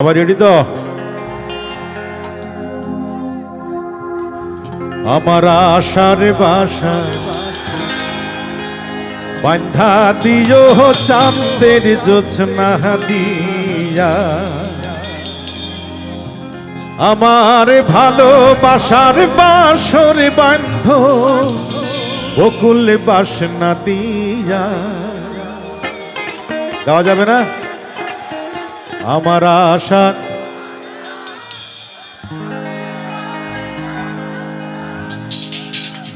আবার রেডি তো? আমার আশার বাসা বান্ধা দিও চাঁদের জোছনা দিয়া। আমার ভালোবাসার বাসর বান্ধ বকুল বাসনা দিয়া। দেওয়া যাবে না? আমার আশা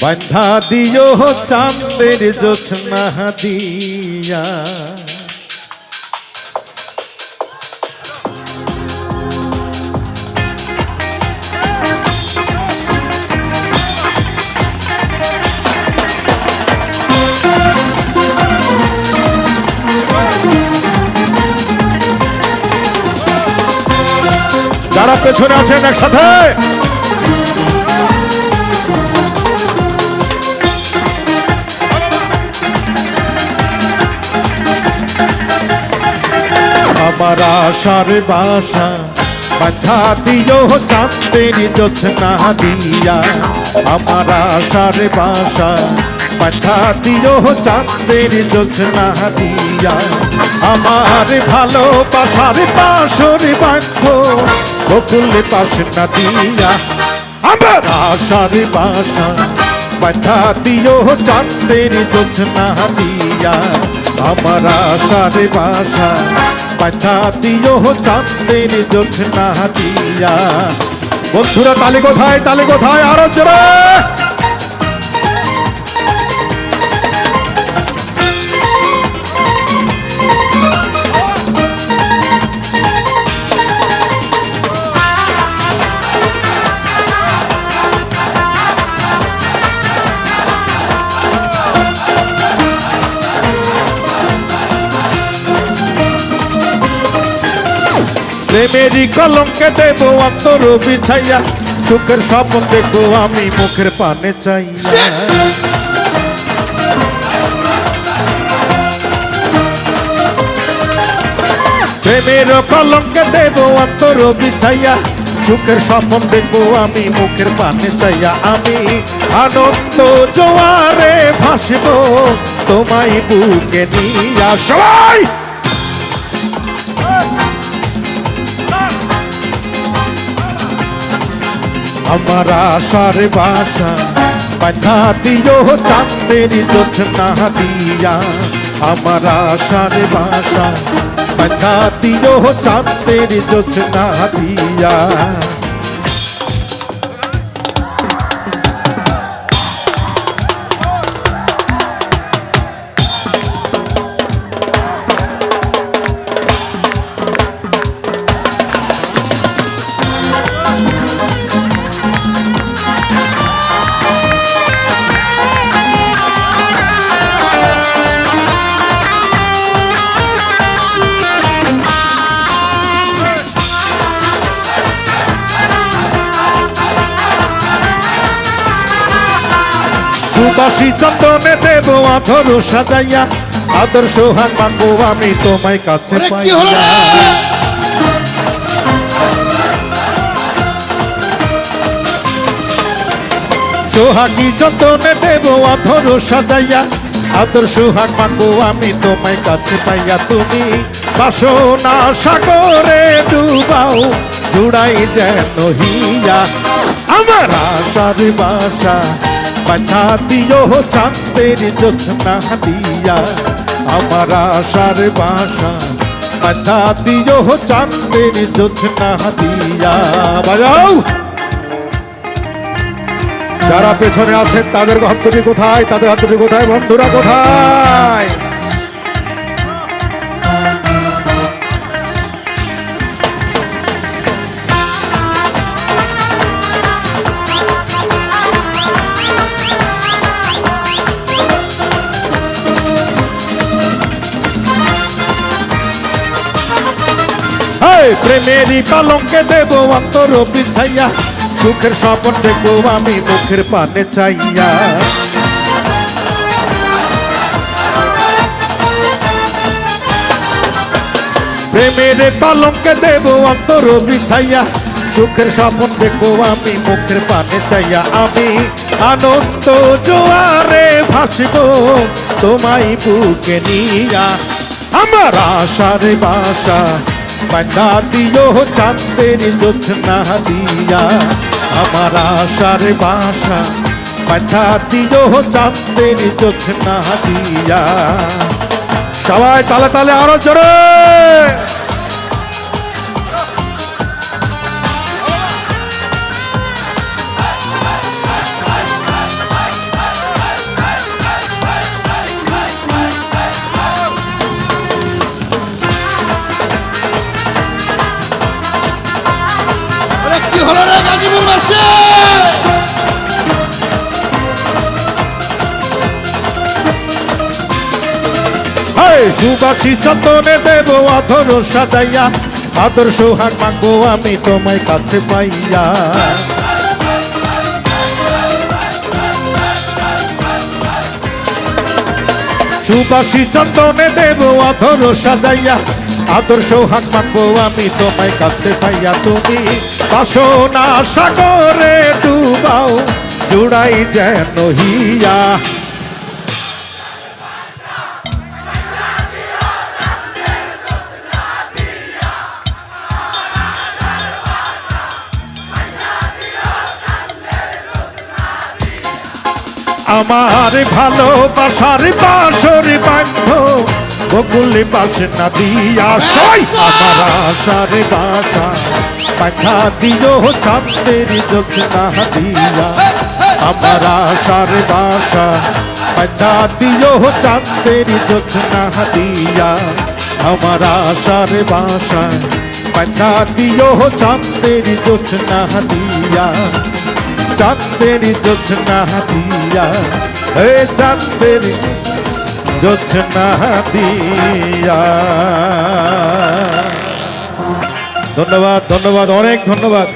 বান্ধা দিও চাঁদের জোৎস্না দিয়া। পেছনে আছেন একসাথে। আমার আশার বাসা বাধা দিও চাঁদের জোছনা দিয়া। আমার আশার বাসা বাধা দিও চাঁদের জোছনা দিয়া। আমার ভালোবাসার বাসর বান্ধ বকুল পাশনা দিয়া। আমার আশার বাসা বাধা দিও চাঁদের জোছনা দিয়া। আমার আশার বাসা বাধা দিও চাঁদের জোছনা দিয়া। বন্ধুরা, তালে কোথায় তালে কোথায়? আরও জোরে! প্রেমেরই কলমকে দেব অন্তর বিছাইয়া, সুখের স্বপ্ন দেখব আমি মুখের পানে চাইয়া। প্রেমের কলমকে দেব অন্তর বিছাইয়া, সুখের স্বপ্ন দেখব আমি মুখের পানে চাইয়া। আমি আনন্দ জোয়ারে ভাসব, তোমায় বুকে নিয়া সবাই! আমার আশার বাসা, বাধা দিও চাঁদের জোছনা দিয়া। আমার আশার বাসা, বাধা দিও চাঁদের জোছনা দিয়া। সুবাসী চন্দনে দেব আধর সাজাইয়া। আদর্শ হান মাগো আমি তোমায় কাছে পাইয়া? সোহাগী যতনে দেব অধর সাজাইয়া। আদর সোহাগ মাগো আমি তোমায় কাছে পাইয়া। তুমি বাসনা সাগরে ডুবাও জুড়াই যেন হিয়া। আমার আশার বাসা বাছা দিও চাঁদের জোছনা দিয়া। আমার আশার বাসা বাছা দিও চাঁদের জোছনা দিয়া। বাজাও! যারা পেছনে আছেন, তাদের হাত কোথায়? তাদের হাত দুটি কোথায়? বন্ধুরা কোথায়? প্রেমেরই কলঙ্কে দেব অন্তর বিছাইয়া। সুখের স্বপন দেখব আমি মুখের পানে চাইয়া। প্রেমের কলঙ্কে দেব অন্তর বিছাইয়া। সুখের স্বপন দেখব আমি মুখের পানে চাইয়া। আমি আনন্দ জোয়ারে ভাসব তোমায় বুকে নিয়া। আমার আশার বাসা বান্ধা দিও চাঁদের জোছনা দিয়া। আমার আশার বাসা বান্ধা দিও চাঁদের জোছনা দিয়া। সবাই তালে তালে আরও জোরে! আরে কি হলো রে গাজীপুর হায় সুবাসী চন্দনে দেব অধর সাজাইয়া আদর সোহাগ মাগবো আমি তোমায় কাছে পাইয়া সুবাসী চন্দনে দেব অধর সাজাইয়া আদর সোহাগ মাগবো আমি তোমায় কাছে পাইয়া তুমি বাসনা সাগরে, ডুবাও, জুড়াই যেন হিয়া। আমার ভালোবাসার বাসর বান্ধ বকুলে বাসে না দিয়া সই আমার আশার বাসা। পাখা দিও চাঁদের যোজনা দিয়া। আমার আশার বাসা। পাখা দিও চাঁদের যোজনা দিয়া। আমার আশার বাসা। পাখা দিও চাঁদের যোজনা দিয়া। চাঁদের জোছনা দিয়া। হে চাঁদের জোছনা দিয়া। ধন্যবাদ ধন্যবাদ অনেক ধন্যবাদ।